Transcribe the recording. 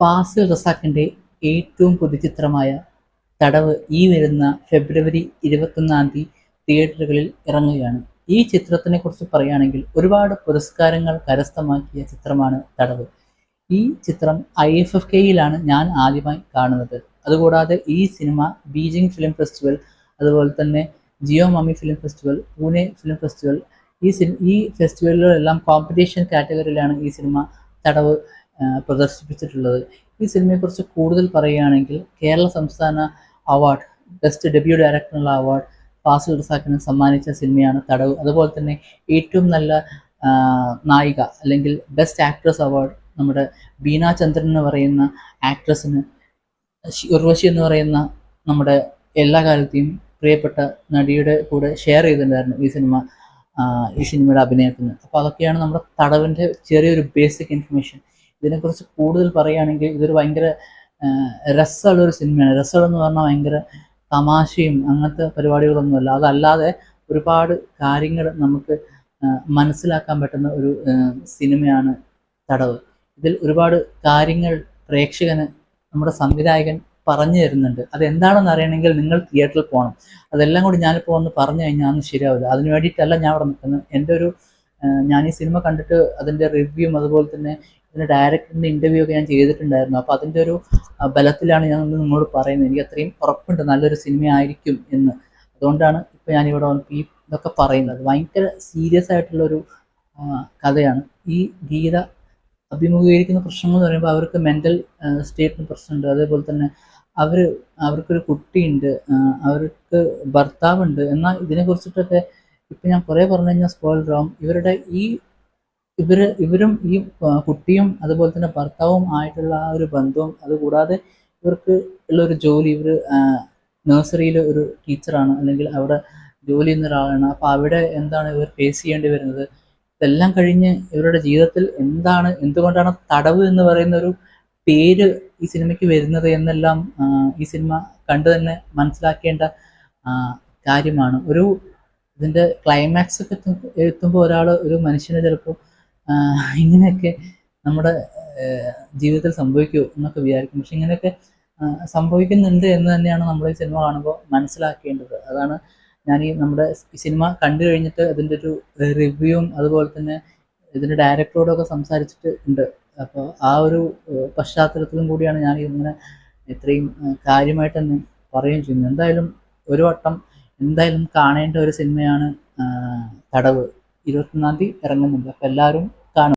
ഫാസിൽ റസാഖിന്റെ ഏറ്റവും പുതിയ ചിത്രമായ തടവ് ഈ വരുന്ന ഫെബ്രുവരി ഇരുപത്തൊന്നാം തീയതി തിയേറ്ററുകളിൽ ഇറങ്ങുകയാണ്. ഈ ചിത്രത്തിനെ കുറിച്ച് പറയുകയാണെങ്കിൽ ഒരുപാട് പുരസ്കാരങ്ങൾ കരസ്ഥമാക്കിയ ചിത്രമാണ് തടവ്. ഈ ചിത്രം ഐ എഫ് എഫ് കെയിലാണ് ഞാൻ ആദ്യമായി കാണുന്നത്. അതുകൂടാതെ ഈ സിനിമ ബീജിംഗ് ഫിലിം ഫെസ്റ്റിവൽ അതുപോലെ തന്നെ Jio MAMI film festival Pune film festival ഈ സിനി ഈ ഫെസ്റ്റിവലുകളെല്ലാം കോമ്പറ്റീഷൻ കാറ്റഗറിയിലാണ് ഈ സിനിമ തടവ്. പ്രദർശിപ്പിച്ചിട്ടുള്ളത്. ഈ സിനിമയെക്കുറിച്ച് കൂടുതൽ പറയുകയാണെങ്കിൽ കേരള സംസ്ഥാന അവാർഡ് ബെസ്റ്റ് ഡെബ്യൂ ഡയറക്ടറിനുള്ള അവാർഡ് ഫാസിൽ റസാക്കിന് സമ്മാനിച്ച സിനിമയാണ് തടവ്. അതുപോലെ തന്നെ ഏറ്റവും നല്ല നായിക അല്ലെങ്കിൽ ബെസ്റ്റ് ആക്ട്രസ് അവാർഡ് നമ്മുടെ ബീന ചന്ദ്രൻ എന്ന് പറയുന്ന ആക്ട്രസിന് ഉർവശി എന്ന് പറയുന്ന നമ്മുടെ എല്ലാ കാലത്തെയും പ്രിയപ്പെട്ട നടിയുടെ കൂടെ ഷെയർ ചെയ്തിട്ടുണ്ടായിരുന്നു ഈ സിനിമ ഈ സിനിമയുടെ അഭിനയത്തിന്. അപ്പോൾ അതൊക്കെയാണ് നമ്മുടെ തടവിന്റെ ചെറിയൊരു ബേസിക് ഇൻഫർമേഷൻ ഇതിനെക്കുറിച്ച് കൂടുതൽ പറയുകയാണെങ്കിൽ ഇതൊരു ഭയങ്കര രസമുള്ള ഒരു സിനിമയാണ്. രസം എന്ന് പറഞ്ഞാൽ ഭയങ്കര തമാശയും അങ്ങനത്തെ പരിപാടികളൊന്നുമല്ല. അതല്ലാതെ ഒരുപാട് കാര്യങ്ങൾ നമുക്ക് മനസ്സിലാക്കാൻ പറ്റുന്ന ഒരു സിനിമയാണ് തടവ്. ഇതിൽ ഒരുപാട് കാര്യങ്ങൾ പ്രേക്ഷകന് നമ്മുടെ സംവിധായകൻ പറഞ്ഞു തരുന്നുണ്ട്. അതെന്താണെന്ന് അറിയണമെങ്കിൽ നിങ്ങൾ തിയേറ്ററിൽ പോകണം. അതെല്ലാം കൂടി ഞാനിപ്പോൾ ഒന്ന് പറഞ്ഞു കഴിഞ്ഞാൽ അന്ന് ശരിയാവില്ല. അതിന് വേണ്ടിയിട്ടല്ല ഞാൻ അവിടെ നിൽക്കുന്നത്. എന്റെ ഒരു ഞാൻ ഈ സിനിമ കണ്ടിട്ട് അതിന്റെ റിവ്യൂവും അതുപോലെ തന്നെ ഇതിന്റെ ഡയറക്ടറിന്റെ ഇന്റർവ്യൂ ഒക്കെ ഞാൻ ചെയ്തിട്ടുണ്ടായിരുന്നു. അപ്പോൾ അതിന്റെ ഒരു ബലത്തിലാണ് ഞാൻ നിങ്ങളോട് പറയുന്നത്. എനിക്ക് അത്രയും ഉറപ്പുണ്ട്. നല്ലൊരു സിനിമ ആയിരിക്കും എന്ന്. അതുകൊണ്ടാണ് ഇപ്പോൾ ഞാനിവിടെ വന്നിട്ട് ഈ ഇതൊക്കെ പറയുന്നത്. ഭയങ്കര സീരിയസ് ആയിട്ടുള്ളൊരു കഥയാണ്. ഈ ഗീത അഭിമുഖീകരിക്കുന്ന പ്രശ്നങ്ങൾ എന്ന് പറയുമ്പോൾ അവർക്ക് മെന്റൽ സ്റ്റേറ്റിന് പ്രശ്നമുണ്ട്. അതേപോലെ തന്നെ അവർ അവർക്കൊരു കുട്ടിയുണ്ട്. അവർക്ക് ഭർത്താവുണ്ട്. എന്നാൽ ഇതിനെ കുറിച്ചിട്ടൊക്കെ ഇപ്പം ഞാൻ കുറേ പറഞ്ഞു കഴിഞ്ഞാൽ സ്പോയിലർ ഡ്രോം ഇവരുടെ ഈ ഇവർ ഇവരും ഈ കുട്ടിയും അതുപോലെ തന്നെ ഭർത്താവും ആയിട്ടുള്ള ആ ഒരു ബന്ധവും അതുകൂടാതെ ഇവർക്ക് ഉള്ള ഒരു ജോലി ഇവർ നഴ്സറിയിൽ ഒരു ടീച്ചറാണ്. അല്ലെങ്കിൽ അവിടെ ജോലി ചെയ്യുന്ന ഒരാളാണ്. അപ്പോൾ അവിടെ എന്താണ് ഇവർ ഫേസ് ചെയ്യേണ്ടി വരുന്നത്? ഇതെല്ലാം കഴിഞ്ഞ് ഇവരുടെ ജീവിതത്തിൽ എന്താണ് എന്തുകൊണ്ടാണ് തടവ് എന്ന് പറയുന്ന ഒരു പേര് ഈ സിനിമയ്ക്ക് വരുന്നത് എന്നെല്ലാം ഈ സിനിമ കണ്ടു തന്നെ മനസ്സിലാക്കേണ്ട കാര്യമാണ്. ഒരു ഇതിന്റെ ക്ലൈമാക്സ് ഒക്കെ എത്തും- എത്തുമ്പോൾ ഒരാൾ ഒരു മനുഷ്യന് ചിലപ്പോൾ ഇങ്ങനെയൊക്കെ നമ്മുടെ ജീവിതത്തിൽ സംഭവിക്കൂ എന്നൊക്കെ വിചാരിക്കും. പക്ഷെ ഇങ്ങനെയൊക്കെ സംഭവിക്കുന്നുണ്ട് എന്ന് തന്നെയാണ് നമ്മൾ ഈ സിനിമ കാണുമ്പോൾ മനസ്സിലാക്കേണ്ടത്. അതാണ് ഞാൻ ഈ നമ്മുടെ സിനിമ കണ്ടു കഴിഞ്ഞിട്ട് അതിന്റെ ഒരു റിവ്യൂവും അതുപോലെ തന്നെ ഇതിന്റെ ഡയറക്ടറോടൊക്കെ സംസാരിച്ചിട്ട് ഉണ്ട്. അപ്പോൾ ആ ഒരു പശ്ചാത്തലത്തിലും കൂടിയാണ് ഞാൻ ഇങ്ങനെ ഇത്രയും കാര്യമായിട്ട് തന്നെ പറയുകയും ചെയ്യുന്നത്. എന്തായാലും ഒരു വട്ടം എന്തായാലും കാണേണ്ട ഒരു സിനിമയാണ് തടവ്. ഇരുപത്തൊന്നാം തീയതി ഇറങ്ങുന്നുണ്ട്. അപ്പോൾ എല്ലാവരും